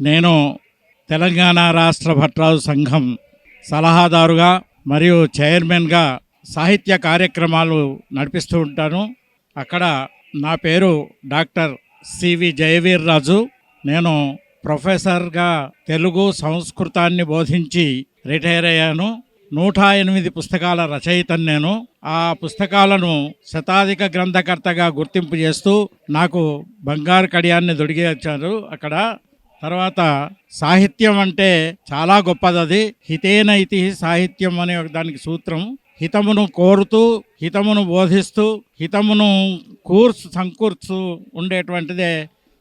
నేను తెలంగాణ రాష్ట్ర భట్రాజు సంఘం సలహాదారుగా మరియు చైర్మన్గా సాహిత్య కార్యక్రమాలు నడిపిస్తూ ఉంటాను. అక్కడ నా పేరు డాక్టర్ సివి జయవీర్ రాజు. నేను ప్రొఫెసర్గా తెలుగు సంస్కృతాన్ని బోధించి రిటైర్ అయ్యాను. నూట ఎనిమిది పుస్తకాల రచయితను నేను. ఆ పుస్తకాలను శతాధిక గ్రంథకర్తగా గుర్తింపు చేస్తూ నాకు బంగారు కడియాన్ని దొడిగించారు అక్కడ తర్వాత సాహిత్యం అంటే చాలా గొప్పది అది హితేనైతి సాహిత్యం అనే ఒక దానికి సూత్రం. హితమును కోరుతూ హితమును బోధిస్తూ హితమును కూర్చు సంకూర్చు ఉండేటువంటిదే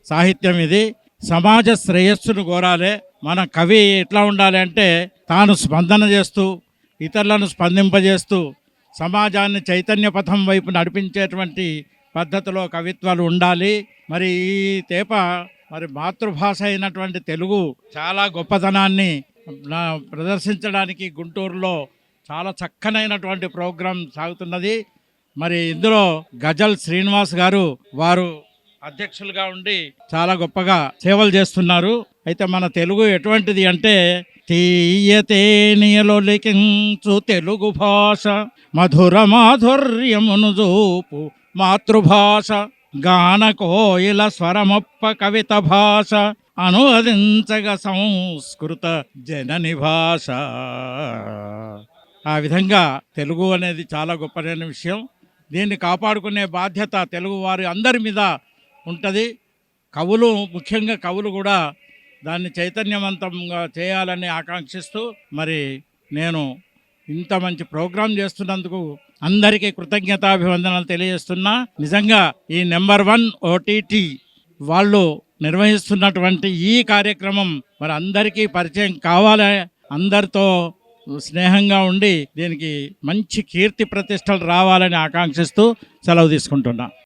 సాహిత్యం ఇది. సమాజ శ్రేయస్సును కోరాలి. మన కవి ఎట్లా ఉండాలి అంటే తాను స్పందన చేస్తూ ఇతరులను స్పందింపజేస్తూ సమాజాన్ని చైతన్య పథం వైపు నడిపించేటువంటి పద్ధతిలో కవిత్వాలు ఉండాలి. మరి ఈ తేప మరి మాతృభాష అయినటువంటి తెలుగు చాలా గొప్పతనాన్ని నా ప్రదర్శించడానికి గుంటూరులో చాలా చక్కనైనటువంటి ప్రోగ్రాం సాగుతున్నది. మరి ఇందులో గజల్ శ్రీనివాస్ గారు వారు అధ్యక్షులుగా ఉండి చాలా గొప్పగా సేవలు చేస్తున్నారు. అయితే మన తెలుగు ఎటువంటిది అంటే తీయతేనియలో లిఖించు తెలుగు భాష మధుర మాధుర్యమును చూపు మాతృభాష. గానకోయిల స్వరమొప్ప కవిత భాష అనువదించగ సంస్కృత జనని భాష. ఆ విధంగా తెలుగు అనేది చాలా గొప్పదైన విషయం. దీన్ని కాపాడుకునే బాధ్యత తెలుగు వారి అందరి మీద ఉంటుంది. కవులు ముఖ్యంగా కవులు కూడా దాన్ని చైతన్యవంతంగా చేయాలని ఆకాంక్షిస్తూ మరి నేను ఇంత మంచి ప్రోగ్రాం చేస్తున్నందుకు అందరికీ కృతజ్ఞతాభివందనాలు తెలియజేస్తున్నా. నిజంగా ఈ నెంబర్ వన్ ఓటీటీ వాళ్ళు నిర్వహిస్తున్నటువంటి ఈ కార్యక్రమం మరి అందరికీ పరిచయం కావాలి. అందరితో స్నేహంగా ఉండి దీనికి మంచి కీర్తి ప్రతిష్టలు రావాలని ఆకాంక్షిస్తూ సెలవు తీసుకుంటున్నా.